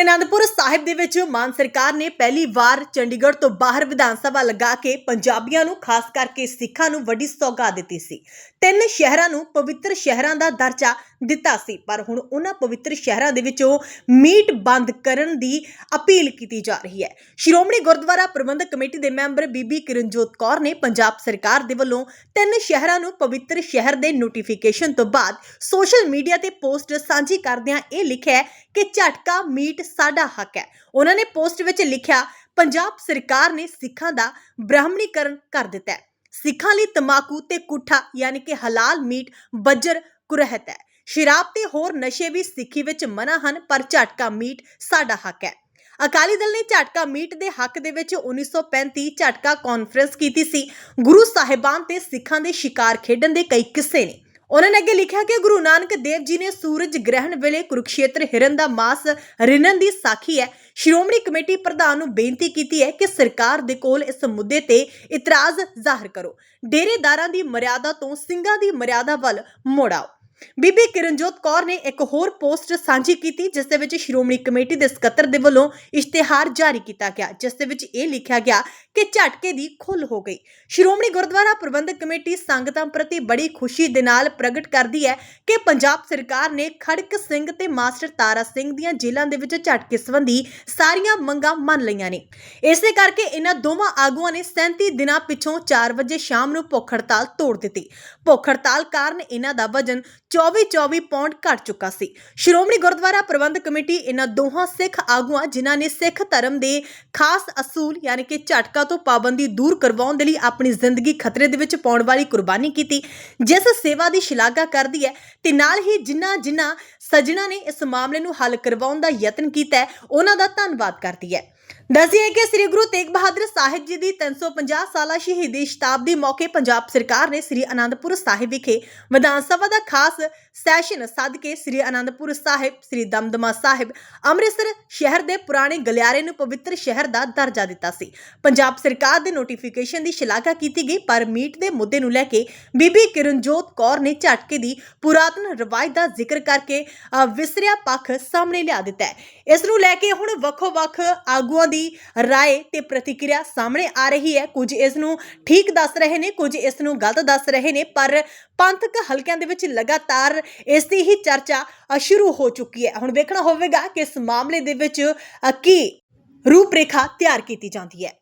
ਅਨੰਦਪੁਰ ਸਾਹਿਬ ਦੇ ਵਿੱਚ ਮਾਨ ਸਰਕਾਰ ਨੇ ਪਹਿਲੀ ਵਾਰ ਚੰਡੀਗੜ੍ਹ ਤੋਂ ਬਾਹਰ ਵਿਧਾਨ ਸਭਾ ਲਗਾ ਕੇ ਪੰਜਾਬੀਆਂ ਨੂੰ, ਖਾਸ ਕਰਕੇ ਸਿੱਖਾਂ ਨੂੰ ਵੱਡੀ ਸੌਗਾਤ ਦਿੱਤੀ ਸੀ। ਤਿੰਨ ਸ਼ਹਿਰਾਂ ਨੂੰ ਪਵਿੱਤਰ ਸ਼ਹਿਰਾਂ ਦਾ ਦਰਜਾ ਦਿੱਤਾ ਸੀ, ਪਰ ਹੁਣ ਉਹਨਾਂ ਪਵਿੱਤਰ ਸ਼ਹਿਰਾਂ ਦੇ ਵਿੱਚੋਂ ਮੀਟ ਬੰਦ ਕਰਨ ਦੀ ਅਪੀਲ ਕੀਤੀ ਜਾ ਰਹੀ ਹੈ। ਸ਼੍ਰੋਮਣੀ ਗੁਰਦੁਆਰਾ ਪ੍ਰਬੰਧਕ ਕਮੇਟੀ ਦੇ ਮੈਂਬਰ ਬੀਬੀ ਕਿਰਨਜੋਤ ਕੌਰ ਨੇ ਪੰਜਾਬ ਸਰਕਾਰ ਦੇ ਵੱਲੋਂ ਤਿੰਨ ਸ਼ਹਿਰਾਂ ਨੂੰ ਪਵਿੱਤਰ ਸ਼ਹਿਰ ਦੇ ਨੋਟੀਫਿਕੇਸ਼ਨ ਤੋਂ ਬਾਅਦ ਸੋਸ਼ਲ ਮੀਡੀਆ ਤੇ ਪੋਸਟ ਸਾਂਝੀ ਕਰਦਿਆਂ ਇਹ ਲਿਖਿਆ ਕਿ ਝਟਕਾ ਮੀਟ ਸਾਡਾ ਹੱਕ ਹੈ। ਉਹਨਾਂ ਨੇ ਪੋਸਟ ਵਿੱਚ ਲਿਖਿਆ, ਪੰਜਾਬ ਸਰਕਾਰ ਨੇ ਸਿੱਖਾਂ ਦਾ ਬ੍ਰਾਹਮਣੀਕਰਨ ਕਰ ਦਿੱਤਾ ਹੈ। ਸਿੱਖਾਂ ਲਈ ਤਮਾਕੂ ਤੇ ਕੁੱਠਾ ਯਾਨੀ ਕਿ ਹਲਾਲ ਮੀਟ ਬੱਜਰ ਕੁਰਹਤ ਹੈ। ਸ਼ਰਾਬ ਤੇ ਹੋਰ ਨਸ਼ੇ ਵੀ ਸਿੱਖੀ ਵਿੱਚ ਮਨਾ ਹਨ, ਪਰ ਝਟਕਾ ਮੀਟ ਸਾਡਾ ਹੱਕ ਹੈ। ਅਕਾਲੀ ਦਲ ਨੇ ਝਟਕਾ ਮੀਟ ਦੇ ਹੱਕ ਦੇ ਵਿੱਚ 1935 ਝਟਕਾ ਕਾਨਫਰੰਸ ਕੀਤੀ ਸੀ। ਗੁਰੂ ਸਾਹਿਬਾਨ ਤੇ ਸਿੱਖਾਂ ਦੇ ਸ਼ਿਕਾਰ ਖੇਡਣ ਦੇ ਕਈ ਕਿੱਸੇ ਨੇ। ਉਹਨਾਂ ਨੇ ਅੱਗੇ ਲਿਖਿਆ ਕਿ ਗੁਰੂ ਨਾਨਕ ਦੇਵ ਜੀ ਨੇ ਸੂਰਜ ਗ੍ਰਹਿਣ ਵੇਲੇ ਕੁਰੂਕਸ਼ੇਤਰ ਹਿਰਨ ਦਾ ਮਾਸ ਰਿਨਨ ਦੀ ਸਾਖੀ ਹੈ। ਸ਼੍ਰੋਮਣੀ ਕਮੇਟੀ ਪ੍ਰਧਾਨ ਨੂੰ ਬੇਨਤੀ ਕੀਤੀ ਹੈ ਕਿ ਸਰਕਾਰ ਦੇ ਕੋਲ ਇਸ ਮੁੱਦੇ ਤੇ ਇਤਰਾਜ਼ ਜ਼ਾਹਰ ਕਰੋ। ਡੇਰੇਦਾਰਾਂ ਦੀ ਮਰਿਆਦਾ ਤੋਂ ਸਿੰਘਾਂ ਦੀ ਮਰਿਆਦਾ ਵੱਲ ਮੋੜ ਆਓ। ਬੀਬੀ ਕਿਰਨਜੋਤ ਕੌਰ ਨੇ ਇੱਕ ਹੋਰ ਪੋਸਟ ਸਾਂਝੀ ਕੀਤੀ, ਜਿਸ ਦੇ ਵਿੱਚ ਸ਼੍ਰੋਮਣੀ ਕਮੇਟੀ ਦੇ ਸਕੱਤਰ ਦੇ ਵੱਲੋਂ ਇਸ਼ਤਿਹਾਰ ਜਾਰੀ ਕੀਤਾ ਗਿਆ, ਜਿਸ ਦੇ ਵਿੱਚ ਇਹ ਲਿਖਿਆ ਗਿਆ ਕਿ ਝਟਕੇ ਦੀ ਖੁੱਲ ਹੋ ਗਈ। ਸ਼੍ਰੋਮਣੀ ਗੁਰਦੁਆਰਾ ਪ੍ਰਬੰਧਕ ਕਮੇਟੀ ਸੰਗਤਾਂ ਪ੍ਰਤੀ ਬੜੀ ਖੁਸ਼ੀ ਦੇ ਨਾਲ ਪ੍ਰਗਟ ਕਰਦੀ ਹੈ ਕਿ ਪੰਜਾਬ ਸਰਕਾਰ ਨੇ ਖੜਕ ਸਿੰਘ ਤੇ ਮਾਸਟਰ ਤਾਰਾ ਸਿੰਘ ਦੀਆਂ ਜੇਲ੍ਹਾਂ ਦੇ ਵਿੱਚ ਝਟਕੇ ਸੰਬੰਧੀ ਸਾਰੀਆਂ ਮੰਗਾਂ ਮੰਨ ਲਈਆਂ ਨੇ। ਇਸੇ ਕਰਕੇ ਇਹਨਾਂ ਦੋਵਾਂ ਆਗੂਆਂ ਨੇ 37 ਦਿਨਾਂ ਪਿਛੋਂ 4 ਵਜੇ ਸ਼ਾਮ ਨੂੰ ਭੁੱਖ ਹੜਤਾਲ ਤੋੜ ਦਿੱਤੀ। ਭੁੱਖ ਹੜਤਾਲ ਕਾਰਨ ਇਹਨਾਂ ਦਾ ਵਜਨ 24-24 ਪੌਂਡ ਘਟ ਚੁੱਕਾ ਸੀ। ਸ਼੍ਰੋਮਣੀ ਗੁਰਦੁਆਰਾ ਪ੍ਰਬੰਧਕ ਕਮੇਟੀ ਇਹਨਾਂ ਦੋਹਾਂ ਸਿੱਖ ਆਗੂਆਂ, ਜਿਨ੍ਹਾਂ ਨੇ ਸਿੱਖ ਧਰਮ ਦੇ ਖਾਸ ਅਸੂਲ ਯਾਨੀ ਕਿ ਝਟਕਾ ਤੋਂ ਪਾਬੰਦੀ ਦੂਰ ਕਰਵਾਉਣ ਦੇ ਲਈ ਆਪਣੀ ਜ਼ਿੰਦਗੀ ਖਤਰੇ ਦੇ ਵਿੱਚ ਪਾਉਣ ਵਾਲੀ ਕੁਰਬਾਨੀ ਕੀਤੀ, ਜਿਸ ਸੇਵਾ ਦੀ ਸ਼ਲਾਘਾ ਕਰਦੀ ਹੈ ਤੇ ਨਾਲ ਹੀ ਜਿਨ੍ਹਾਂ ਜਿਨ੍ਹਾਂ ਸੱਜਣਾ ਨੇ ਇਸ ਮਾਮਲੇ ਨੂੰ ਹੱਲ ਕਰਵਾਉਣ ਦਾ ਯਤਨ ਕੀਤਾ ਹੈ, ਉਹਨਾਂ ਦਾ ਧੰਨਵਾਦ ਕਰਦੀ ਹੈ। ਦੱਸਿਆ ਕਿ ਸ੍ਰੀ ਗੁਰੂ ਤੇਗ ਬਹਾਦਰ ਸਾਹਿਬ ਜੀ ਦੀ 350 ਸਾਲਾ ਸ਼ਹੀਦੀ ਸ਼ਤਾਬਦੀ ਮੌਕੇ ਪੰਜਾਬ ਸਰਕਾਰ ਨੇ ਸ੍ਰੀ ਅਨੰਦਪੁਰ ਸਾਹਿਬ ਵਿਖੇ ਵਿਧਾਨ ਸਭਾ ਦਾ ਖਾਸ ਸੈਸ਼ਨ ਸੱਦ ਕੇ ਸ੍ਰੀ ਅਨੰਦਪੁਰ ਸਾਹਿਬ, ਸ੍ਰੀ ਦਮਦਮਾ ਸਾਹਿਬ, ਅੰਮ੍ਰਿਤਸਰ ਸ਼ਹਿਰ ਦੇ ਪੁਰਾਣੇ ਗਲਿਆਰੇ ਨੂੰ ਪਵਿੱਤਰ ਸ਼ਹਿਰ ਦਾ ਦਰਜਾ ਦਿੱਤਾ ਸੀ। ਪੰਜਾਬ ਸਰਕਾਰ ਦੇ ਨੋਟੀਫਿਕੇਸ਼ਨ ਦੀ ਸ਼ਲਾਘਾ ਕੀਤੀ ਗਈ, ਪਰ ਮੀਟ ਦੇ ਮੁੱਦੇ ਨੂੰ ਲੈ ਕੇ ਬੀਬੀ ਕਿਰਨਜੋਤ ਕੌਰ ਨੇ ਝਟਕੇ ਦੀ ਪੁਰਾਤਨ ਰਵਾਇਤ ਦਾ ਜ਼ਿਕਰ ਕਰਕੇ ਵਿਸਰਿਆ ਪੱਖ ਸਾਹਮਣੇ ਲਿਆ ਦਿੱਤਾ ਹੈ। ਇਸ ਨੂੰ ਲੈ ਕੇ ਹੁਣ ਵੱਖੋ-ਵੱਖ ਆਗੂਆਂ ਦੀ ਰਾਏ ਤੇ ਪ੍ਰਤੀਕਿਰਿਆ ਸਾਹਮਣੇ ਆ ਰਹੀ ਹੈ। ਕੁਝ ਇਸ ਨੂੰ ਠੀਕ ਦੱਸ ਰਹੇ ਨੇ, ਕੁਝ ਇਸ ਨੂੰ ਗਲਤ ਦੱਸ ਰਹੇ ਨੇ, ਪਰ ਪੰਥਕ ਹਲਕਿਆਂ ਦੇ ਵਿੱਚ ਲਗਾਤਾਰ ਇਸ ਦੀ ਹੀ ਚਰਚਾ ਸ਼ੁਰੂ ਹੋ ਚੁੱਕੀ ਹੈ। ਹੁਣ ਵੇਖਣਾ ਹੋਵੇਗਾ ਕਿ ਇਸ ਮਾਮਲੇ ਦੇ ਵਿੱਚ ਅ, ਕੀ ਰੂਪਰੇਖਾ ਤਿਆਰ ਕੀਤੀ ਜਾਂਦੀ ਹੈ।